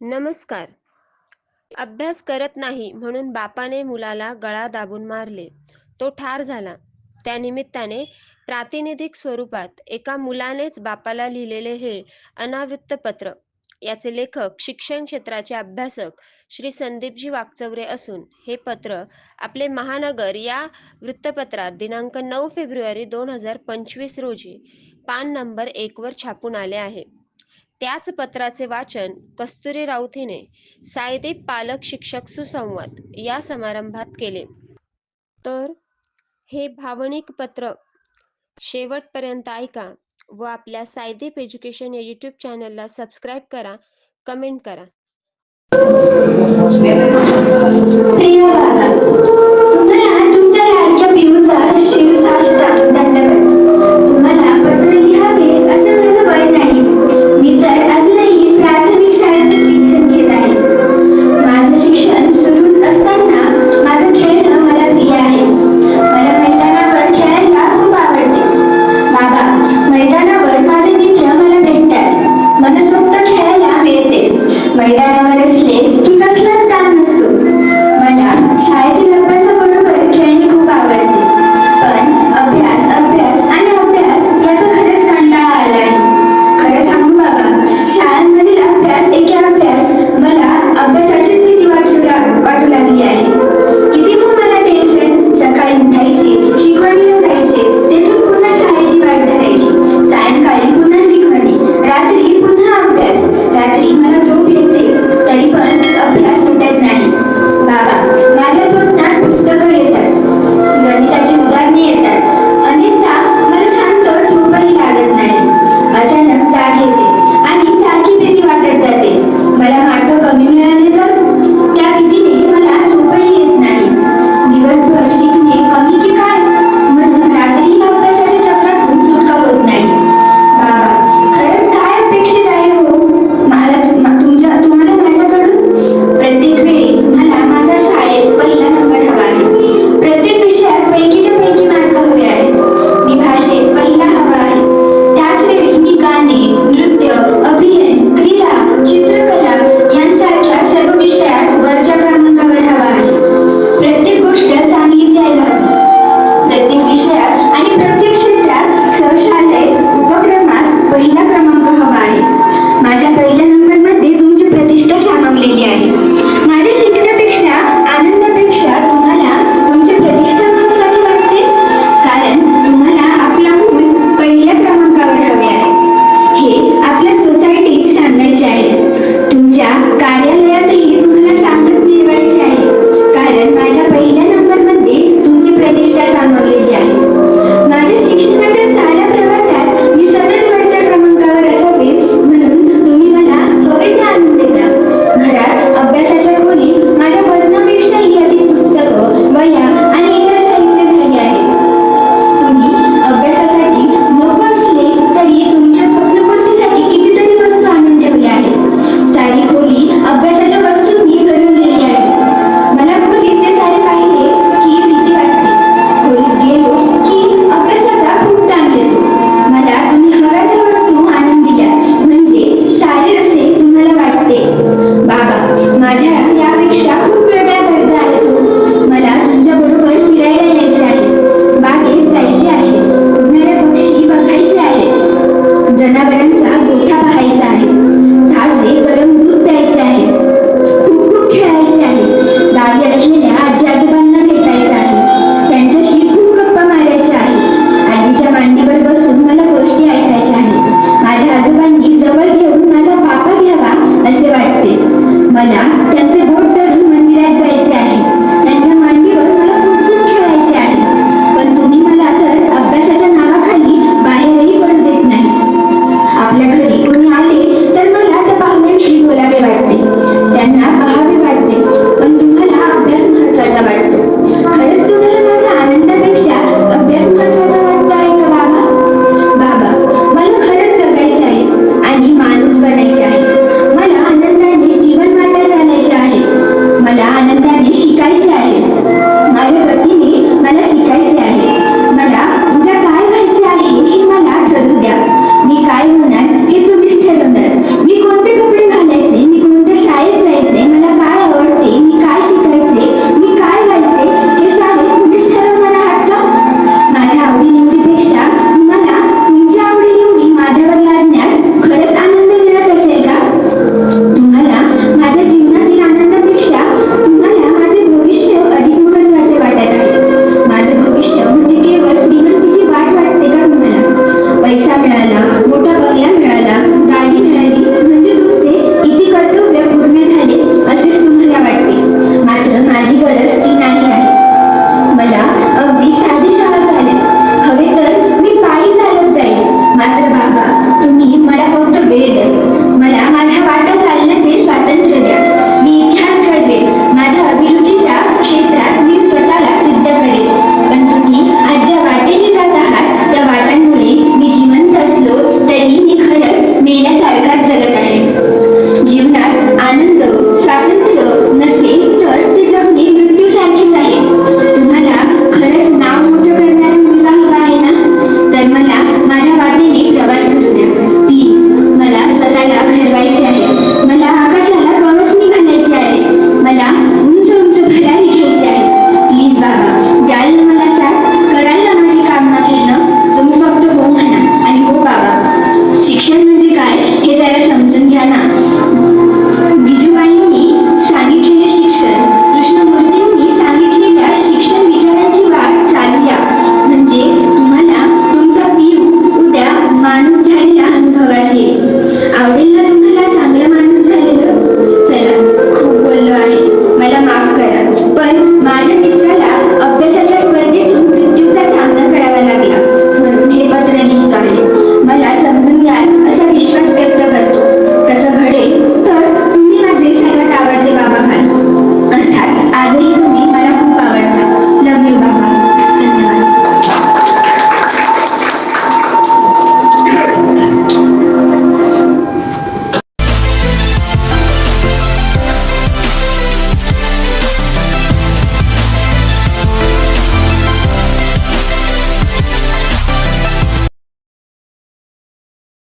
नमस्कार. अभ्यास करत नाही म्हणून बापाने मुलाला गळा दाबून मारले. तो ठार झाला. त्यानिमित्ताने प्रातिनिधिक स्वरूपात एका मुलानेच बापाला लिहिलेले हे अनावृत्त पत्र. याचे लेखक शिक्षण क्षेत्राचे अभ्यासक श्री संदीपजी वाकचौरे असून हे पत्र आपले महानगर या वृत्तपत्रात दिनांक नऊ फेब्रुवारी दोन हजार पंचवीस रोजी पान नंबर एकवर छापून आले आहे. त्याच पत्राचे वाचन कस्तुरी राऊत हिने सायदीप पालक शिक्षक सुसंवाद या समारंभात केले. तर हे भावनिक पत्र शेवटपर्यंत ऐका व आपल्या सायदीप एज्युकेशन या यूट्यूब चॅनलला सबस्क्राईब करा कमेंट करा. तुम्हाला तुमच्या लाडक्या पिऊचा शिरसाष्टांग दंडवत